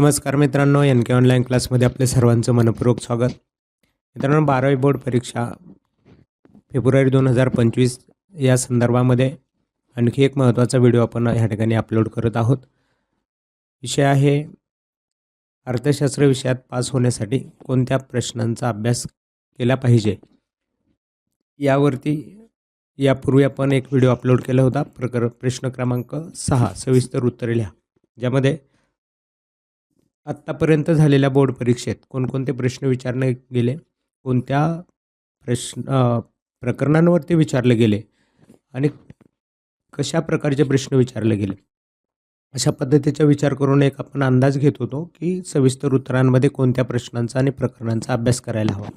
नमस्कार मित्रांनो एन के ऑनलाईन क्लासमध्ये आपले सर्वांचं मनपूर्वक स्वागत. मित्रांनो बारावी बोर्ड परीक्षा फेब्रुवारी दोन हजार पंचवीस या संदर्भामध्ये आणखी एक महत्त्वाचा व्हिडिओ आपण ह्या ठिकाणी अपलोड करत आहोत. विषय आहे अर्थशास्त्र विषयात पास होण्यासाठी कोणत्या प्रश्नांचा अभ्यास केला पाहिजे? यावरती यापूर्वी आपण एक व्हिडिओ अपलोड केला होता प्रकर प्रश्न क्रमांक सहा सविस्तर उत्तरे लिहा. ज्यामध्ये आत्तापर्यंत झालेल्या बोर्ड परीक्षेत कोणकोणते प्रश्न विचारले गेले? कोणत्या प्रश्न प्रकरणांवरती विचारले गेले? आणि कशा प्रकारचे प्रश्न विचारले गेले? अशा पद्धतीचा विचार करून एक आपण अंदाज घेत होतो की सविस्तर उत्तरांमध्ये कोणत्या प्रश्नांचा आणि प्रकरणांचा अभ्यास करायला हवा.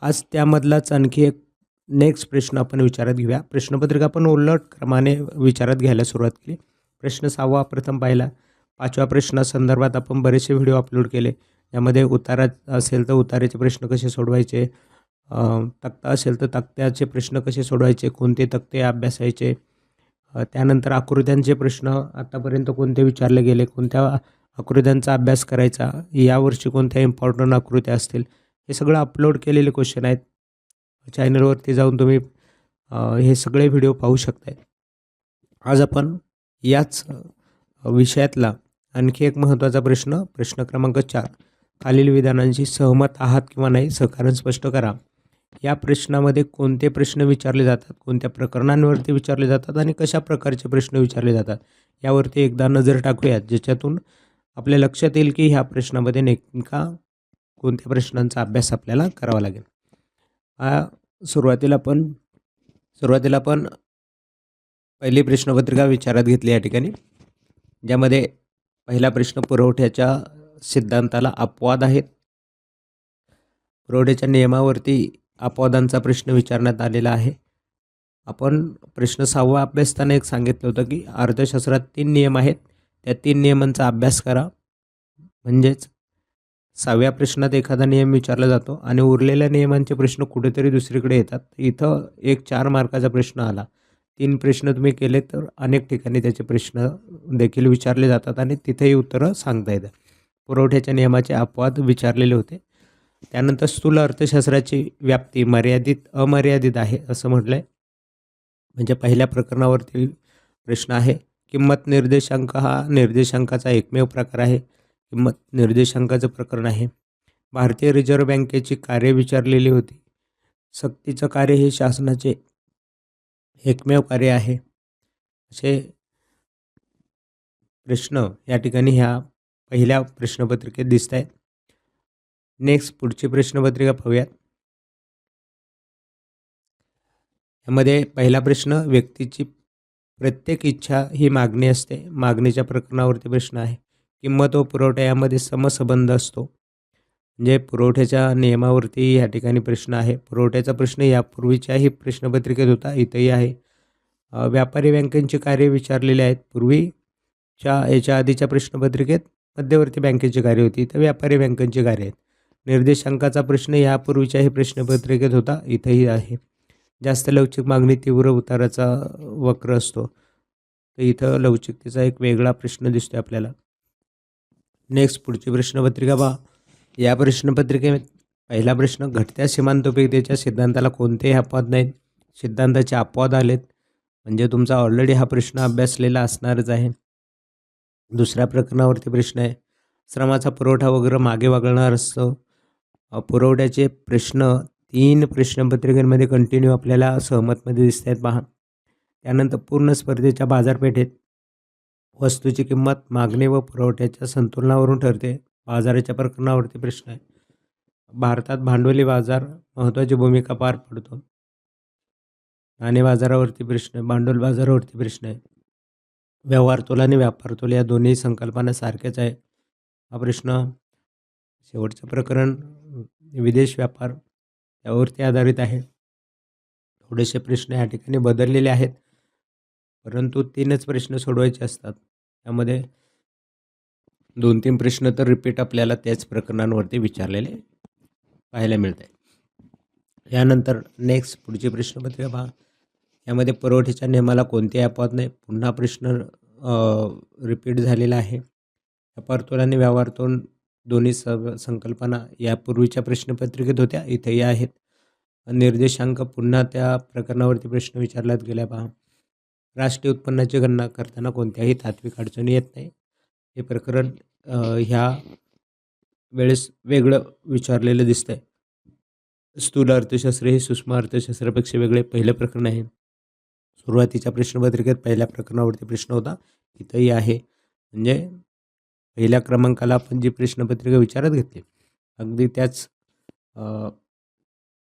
आज त्यामधलाच आणखी एक नेक्स्ट प्रश्न आपण विचारात घेऊया. प्रश्नपत्रिका आपण उलट क्रमाने विचारात घ्यायला सुरुवात केली. प्रश्न सहावा प्रथम पाहिला. पाचव्या प्रश्नासंदर्भात आपण बरेचसे व्हिडिओ अपलोड केले. यामध्ये उतारा असेल तर उताराचे प्रश्न कसे सोडवायचे? तक्ता असेल तर तक्त्याचे प्रश्न कसे सोडवायचे? कोणते तक्ते अभ्यासायचे? त्यानंतर आकृत्यांचे प्रश्न आत्तापर्यंत कोणते विचारले गेले? कोणत्या आकृत्यांचा अभ्यास करायचा? यावर्षी कोणत्या इम्पॉर्टंट आकृत्या असतील? हे सगळं अपलोड केलेले क्वेश्चन आहेत. चॅनलवरती जाऊन तुम्ही हे सगळे व्हिडिओ पाहू शकताय. आज आपण याच विषयातला आणखी एक महत्त्वाचा प्रश्न प्रश्न क्रमांक चार. खालील विधानांशी सहमत आहात किंवा नाही सहकारण स्पष्ट करा. या प्रश्नामध्ये कोणते प्रश्न विचारले जातात कोणत्या प्रकरणांवरती विचारले जातात आणि कशा प्रकारचे प्रश्न विचारले जातात यावरती एकदा नजर टाकूयात ज्याच्यातून आपल्या लक्षात येईल की ह्या प्रश्नामध्ये नेमका कोणत्या प्रश्नांचा अभ्यास आपल्याला करावा लागेल. हा सुरुवातीला पण सुरुवातीला पण पहिली प्रश्नपत्रिका विचारात घेतली या ठिकाणी ज्यामध्ये पहिला प्रश्न पुरवठ्याच्या सिद्धांताला अपवाद आहेत. पुरवठ्याच्या नियमावरती अपवादांचा प्रश्न विचारण्यात आलेला आहे. आपण प्रश्न सहावा अभ्यासताना एक सांगितलं होतं की अर्थशास्त्रात तीन नियम आहेत. त्या तीन नियमांचा अभ्यास करा. म्हणजेच सहाव्या प्रश्नात एखादा नियम विचारला जातो आणि उरलेल्या नियमांचे प्रश्न कुठेतरी दुसरीकडे येतात. इथं एक चार मार्काचा प्रश्न आला. तीन प्रश्न तुम्ही केले तर अनेक ठिकाणी त्याचे प्रश्न देखील विचारले जातात आणि तिथेही उत्तरं सांगता येतात. पुरवठ्याच्या नियमाचे अपवाद विचारलेले होते. त्यानंतर स्थूल अर्थशास्त्राची व्याप्ती मर्यादित अमर्यादित आहे असं म्हटलं आहे म्हणजे पहिल्या प्रकरणावरती प्रश्न आहे किंमत निर्देशांक हा निर्देशांकाचा एकमेव प्रकार आहे. किंमत निर्देशांकाचं प्रकरण आहे. भारतीय रिझर्व्ह बँकेची कार्य विचारलेली होती. सक्तीचं कार्य हे शासनाचे एकमेव कार्य आहे. असे प्रश्न या ठिकाणी ह्या पहिल्या प्रश्नपत्रिकेत दिसत आहेत नेक्स्ट पुढची प्रश्नपत्रिका पाहूयात. यामध्ये पहिला प्रश्न व्यक्तीची प्रत्येक इच्छा ही मागणी असते. मागणीच्या प्रकरणावरती प्रश्न आहे. किंमत व पुरवठा यामध्ये समसंबंध असतो. म्हणजे पुरवठ्याच्या नियमावरती या ठिकाणी प्रश्न आहे. पुरवठ्याचा प्रश्न यापूर्वीच्याही प्रश्नपत्रिकेत होता इथंही आहे. व्यापारी बँकेची कार्य विचारलेले आहेत. पूर्वीच्या याच्या आधीच्या प्रश्नपत्रिकेत मध्यवर्ती बँकेची कार्य होती इथं व्यापारी बँकांची कार्य आहेत. निर्देशांकाचा प्रश्न यापूर्वीच्याही प्रश्नपत्रिकेत होता इथंही आहे. जास्त लवचिक मागणी तीव्र उताराचा वक्र असतो. तर इथं लवचिकतेचा एक वेगळा प्रश्न दिसतो आपल्याला. नेक्स्ट पुढची प्रश्नपत्रिका पहा. या प्रश्नपत्रिकेत पहिला प्रश्न घटत्या सीमांतोपयुक्तेच्या सिद्धांताला कोणतेही अपवाद नाहीत. सिद्धांताचे अपवाद आलेत. म्हणजे तुमचा ऑलरेडी हा प्रश्न अभ्यासलेला असणारच आहे. दुसऱ्या प्रकरणावरती प्रश्न आहे. श्रमाचा पुरवठा वगैरे मागे वगळणार असतो. पुरवठ्याचे प्रश्न तीन प्रश्नपत्रिकांमध्ये कंटिन्यू आपल्याला सहमतमध्ये दिसत आहेत पहा. त्यानंतर पूर्ण स्पर्धेच्या बाजारपेठेत वस्तूची किंमत मागणी व पुरवठ्याच्या संतुलनावरून ठरते. बाजाराच्या प्रकरणावरती प्रश्न आहे. भारतात भांडवली बाजार महत्त्वाची भूमिका पार पडतो. नाणे बाजारावरती प्रश्न आहे भांडवल बाजारावरती प्रश्न आहे. व्यवहार तोल आणि व्यापार तोल या दोन्ही संकल्पना सारख्याच आहे. हा प्रश्न शेवटचं प्रकरण विदेश व्यापार यावरती आधारित आहे. थोडेसे प्रश्न या ठिकाणी बदललेले आहेत. परंतु तीनच प्रश्न सोडवायचे असतात. त्यामध्ये दोन तीन प्रश्न तर रिपीट आपल्याला त्याच प्रकरणांवरती विचारलेले पाहायला मिळत आहे यानंतर नेक्स्ट पुढचे प्रश्नपत्रिका पहा यामध्ये पुरवठ्याच्या नियमाला कोणत्याही अपवाद नाही? पुन्हा प्रश्न रिपीट झालेला आहे. व्यापारतोल आणि व्यवहारतोल दोन्ही स संकल्पना यापूर्वीच्या प्रश्नपत्रिकेत होत्या. इथेही आहेत. निर्देशांक पुन्हा त्या प्रकरणावरती प्रश्न विचारल्यात गेल्या पहा राष्ट्रीय उत्पन्नाची गणना करताना कोणत्याही तात्विक अडचणी येत नाही. हे प्रकरण ह्या वेळेस वेगळं विचारलेलं दिसतंय. स्थूल अर्थशास्त्र हे सूक्ष्म अर्थशास्त्रापेक्षा वेगळे पहिलं प्रकरण आहे. सुरुवातीच्या प्रश्नपत्रिकेत पहिल्या प्रकरणावरती प्रश्न होता. तिथंही आहे. म्हणजे पहिल्या क्रमांकाला आपण जी प्रश्नपत्रिका विचारत घेतली अगदी त्याच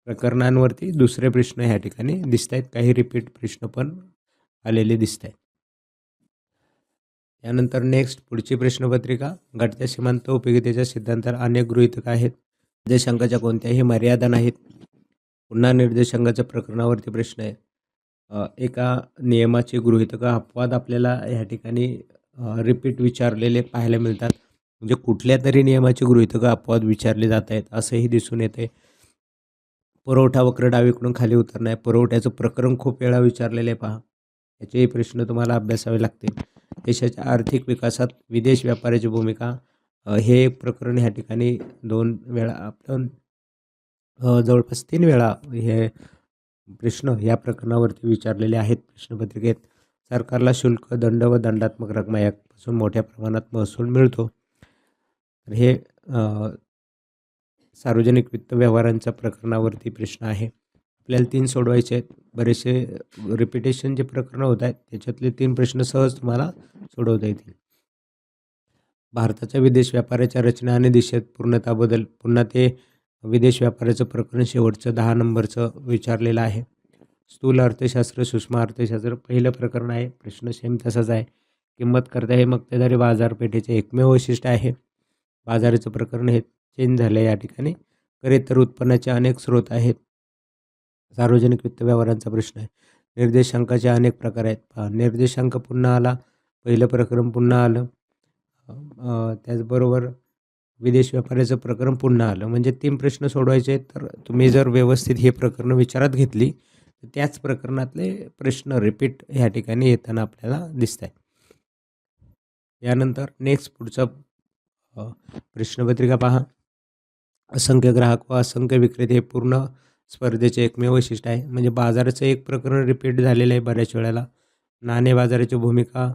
प्रकरणांवरती दुसरे प्रश्न ह्या ठिकाणी दिसत आहेत काही रिपीट प्रश्न पण आलेले दिसत आहेत यानंतर नेक्स्ट पुढची प्रश्नपत्रिका गटच्या सीमांत उपयोगितेच्या सिद्धांताला अनेक गृहितक आहेत. निर्देशांकाच्या कोणत्याही मर्यादा नाहीत. पुन्हा निर्देशांकाच्या प्रकरणावरती प्रश्न आहे. एका नियमाचे गृहितक अपवाद आपल्याला ह्या ठिकाणी रिपीट विचारलेले पाहायला मिळतात. म्हणजे कुठल्या तरी नियमाचे गृहितक अपवाद विचारले जात आहेत असंही दिसून येते पुरवठा वक्र डावीकडून खाली उतरणं आहे पुरवठ्याचं प्रकरण खूप वेळा विचारलेले आहे पहा. याचेही प्रश्न तुम्हाला अभ्यासावे लागतील. देशाच्या आर्थिक विकासात विदेश व्यापाराची भूमिका हे हे प्रकरण ह्या ठिकाणी दोन वेळा आपण जवळपास तीन वेळा हे प्रश्न या प्रकरणावरती विचारलेले आहेत प्रश्नपत्रिकेत. सरकारला शुल्क दंड व दंडात्मक रकमा यापासून मोठ्या प्रमाणात महसूल मिळतो. तर हे सार्वजनिक वित्त व्यवहारांच्या प्रकरणावरती प्रश्न आहे. आपल्याला तीन सोडवायचे आहेत. बरेचसे रिपिटेशन जे प्रकरणं होत आहेत त्याच्यातले तीन प्रश्न सहज तुम्हाला सोडवता येतील. भारताच्या विदेश व्यापाराच्या रचना आणि दिशेत पूर्णता बदल पुन्हा ते विदेश व्यापाराचं प्रकरण शेवटचं दहा नंबरचं विचारलेलं आहे. स्थूल अर्थशास्त्र सूक्ष्म अर्थशास्त्र पहिलं प्रकरण आहे. प्रश्न सेम तसाच आहे. किंमत करता हे मक्तेदारी बाजारपेठेचे एकमेव वैशिष्ट्य आहे. बाजाराचं प्रकरण हे चेंज झालं या ठिकाणी. खरेतर उत्पन्नाचे अनेक स्रोत आहेत. सार्वजनिक वित्त व्यवहारांचा प्रश्न आहे. निर्देशांकाचे अनेक प्रकार आहेत. पहा निर्देशांक पुन्हा आला पहिलं प्रकरण पुन्हा आलं. त्याचबरोबर विदेश व्यापाराचं प्रकरण पुन्हा आलं. म्हणजे तीन प्रश्न सोडवायचे आहेत. तर तुम्ही जर व्यवस्थित हे प्रकरणं विचारात घेतली तर त्याच प्रकरणातले प्रश्न रिपीट ह्या ठिकाणी येताना आपल्याला दिसत आहेत यानंतर नेक्स्ट पुढचा प्रश्नपत्रिका पहा. असंख्य ग्राहक व असंख्य विक्रेते हे पूर्ण स्पर्धेचे एकमेव वैशिष्ट्य आहे. म्हणजे बाजाराचं एक प्रकरण रिपीट झालेलं आहे बऱ्याच वेळेला. नाणे बाजाराची भूमिका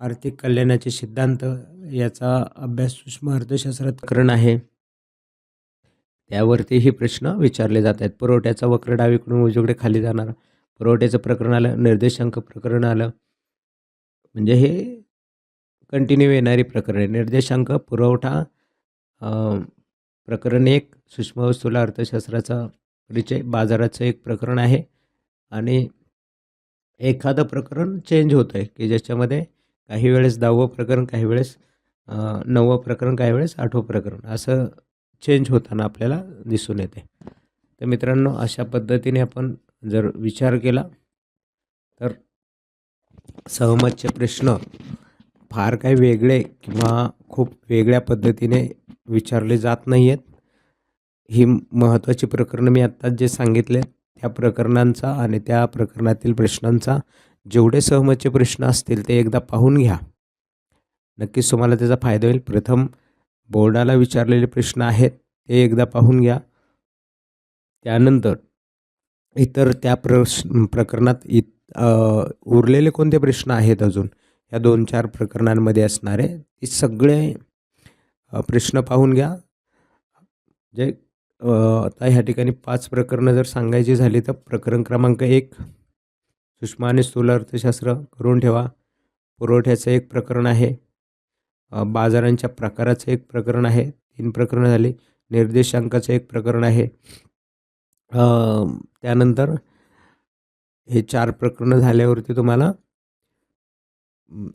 आर्थिक कल्याणाचे सिद्धांत याचा अभ्यास सूक्ष्म अर्थशास्त्रात करण आहे. त्यावरतीही प्रश्न विचारले जात आहेत. पुरवठ्याचा वक्र डावीकडून उजवीकडे खाली जाणार. पुरवठ्याचं प्रकरण आलं निर्देशांक प्रकरण आलं. म्हणजे हे कंटिन्यू येणारी प्रकरण आहे. निर्देशांक पुरवठा प्रकरण एक सूक्ष्म अर्थशास्त्राचा परिचय बाजाराचं एक प्रकरण आहे. आणि एखादं प्रकरण चेंज होतं आहे की ज्याच्यामध्ये काही वेळेस दहावं प्रकरण काही वेळेस नववं प्रकरण काही वेळेस आठवं प्रकरण असं चेंज होताना आपल्याला दिसून येते. तर मित्रांनो अशा पद्धतीने आपण जर विचार केला तर सहमतचे प्रश्न फार काही वेगळे किंवा खूप वेगळ्या पद्धतीने विचारले जात नाही आहेत ही महत्त्वाची प्रकरणं मी आत्ताच जे सांगितले त्या प्रकरणांचा आणि त्या प्रकरणातील प्रश्नांचा जेवढे सहमतचे प्रश्न असतील ते एकदा पाहून घ्या. नक्कीच तुम्हाला त्याचा फायदा होईल. प्रथम बोर्डाला विचारलेले प्रश्न आहेत ते एकदा पाहून घ्या. त्यानंतर इतर त्या प्रश प्रकरणात इत उरलेले कोणते प्रश्न आहेत अजून? या दोन चार प्रकरणांमध्ये असणारे ते सगळे प्रश्न पाहून घ्या. जे आता ह्या ठिकाणी पाच प्रकरणं जर सांगायची झाली तर प्रकरण क्रमांक एक सूक्ष्म आणि स्थूल अर्थशास्त्र करून ठेवा. पुरवठ्याचं एक प्रकरण आहे. बाजारांच्या प्रकाराचं एक प्रकरण आहे. तीन प्रकरणं झाली. निर्देशांकाचं एक प्रकरण आहे. त्यानंतर हे चार प्रकरणं झाल्यावरती तुम्हाला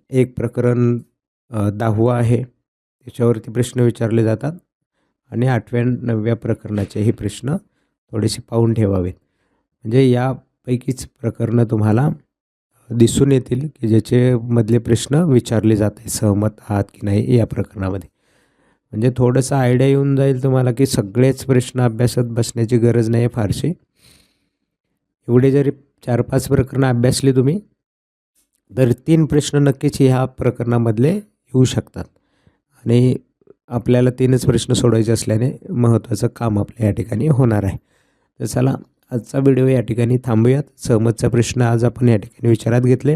एक प्रकरण दहावं आहे. त्याच्यावरती प्रश्न विचारले जातात आणि आठव्या नवव्या प्रकरणाचे हे प्रश्न थोडेसे पाहून ठेवावेत. म्हणजे यापैकीच प्रकरणं तुम्हाला दिसून येतील की ज्याचे मधले प्रश्न विचारले जात आहे सहमत आहात की नाही या प्रकरणामध्ये. म्हणजे थोडंसं आयडिया येऊन जाईल तुम्हाला की सगळेच प्रश्न अभ्यासात बसण्याची गरज नाही आहे फारशी. एवढे जरी चार पाच प्रकरणं अभ्यासली तुम्ही तर तीन प्रश्न नक्कीच ह्या प्रकरणामधले येऊ शकतात. आणि आपल्याला तीनच प्रश्न सोडवायचे असल्याने महत्त्वाचं काम आपल्या या ठिकाणी होणार आहे. तर चला आजचा व्हिडिओ या ठिकाणी थांबूयात. सहमतचा प्रश्न आज आपण या ठिकाणी विचारात घेतले.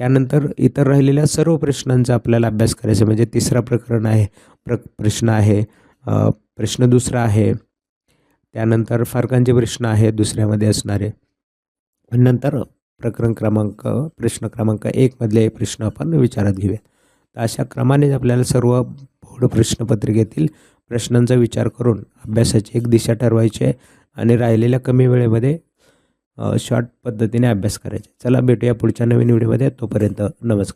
यानंतर इतर राहिलेल्या सर्व प्रश्नांचा आपल्याला अभ्यास करायचा म्हणजे तिसरा प्रकरण आहे प्र प्रश्न आहे प्रश्न दुसरा आहे त्यानंतर फरकांचे प्रश्न आहे दुसऱ्यामध्ये असणारे. नंतर प्रकरण क्रमांक प्रश्न क्रमांक एकमधले प्रश्न आपण विचारात घेऊया तर अशा क्रमानेच आपल्याला सर्व बोर्ड प्रश्नपत्रिकेतील प्रश्नांचा विचार करून अभ्यासाची एक दिशा ठरवायची आहे आणि राहिलेल्या कमी वेळेमध्ये शॉर्ट पद्धतीने अभ्यास करायचा चला भेटूया पुढच्या नवीन व्हिडिओमध्ये. तोपर्यंत नमस्कार.